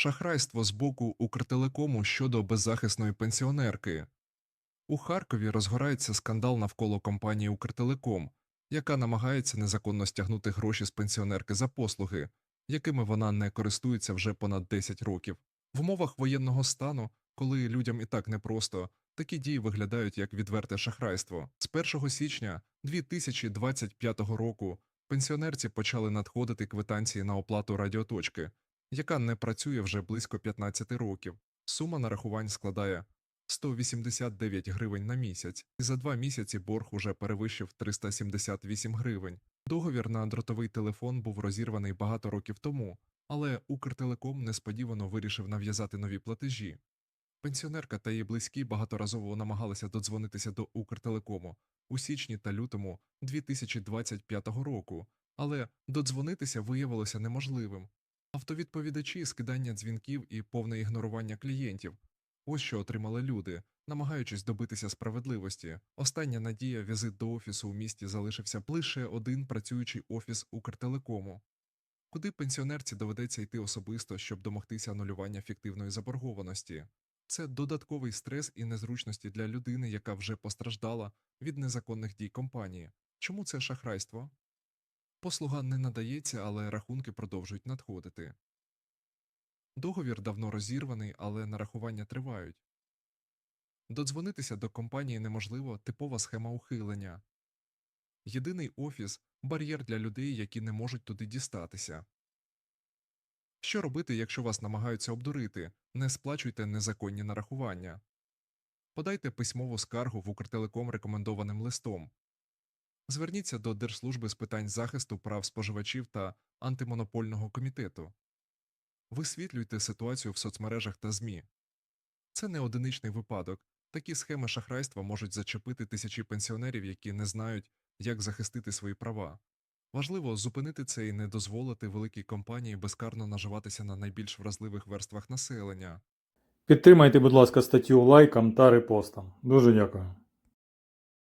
Шахрайство з боку Укртелекому щодо беззахисної пенсіонерки. У Харкові розгорається скандал навколо компанії Укртелеком, яка намагається незаконно стягнути гроші з пенсіонерки за послуги, якими вона не користується вже понад 10 років. В умовах воєнного стану, коли людям і так непросто, такі дії виглядають як відверте шахрайство. З 1 січня 2025 року пенсіонерці почали надходити квитанції на оплату радіоточки, яка не працює вже близько 15 років. Сума нарахувань складає 189 гривень на місяць, і за два місяці борг уже перевищив 378 гривень. Договір на дротовий телефон був розірваний багато років тому, але Укртелеком несподівано вирішив нав'язати нові платежі. Пенсіонерка та її близькі багаторазово намагалися додзвонитися до Укртелекому у січні та лютому 2025 року, але додзвонитися виявилося неможливим. Автовідповідачі, скидання дзвінків і повне ігнорування клієнтів ось що отримали люди, намагаючись добитися справедливості. Остання надія візит до офісу у місті залишився лише один працюючий офіс Укртелекому. Куди пенсіонерці доведеться йти особисто, щоб домогтися анулювання фіктивної заборгованості? Це додатковий стрес і незручності для людини, яка вже постраждала від незаконних дій компанії. Чому це шахрайство? Послуга не надається, але рахунки продовжують надходити. Договір давно розірваний, але нарахування тривають. Додзвонитися до компанії неможливо типова схема ухилення. Єдиний офіс бар'єр для людей, які не можуть туди дістатися. Що робити, якщо вас намагаються обдурити? Не сплачуйте незаконні нарахування. Подайте письмову скаргу в Укртелеком рекомендованим листом. Зверніться до Держслужби з питань захисту прав споживачів та антимонопольного комітету. Висвітлюйте ситуацію в соцмережах та ЗМІ. Це не одиничний випадок. Такі схеми шахрайства можуть зачепити тисячі пенсіонерів, які не знають, як захистити свої права. Важливо зупинити це і не дозволити великій компанії безкарно наживатися на найбільш вразливих верствах населення. Підтримайте, будь ласка, статтю лайком та репостом. Дуже дякую.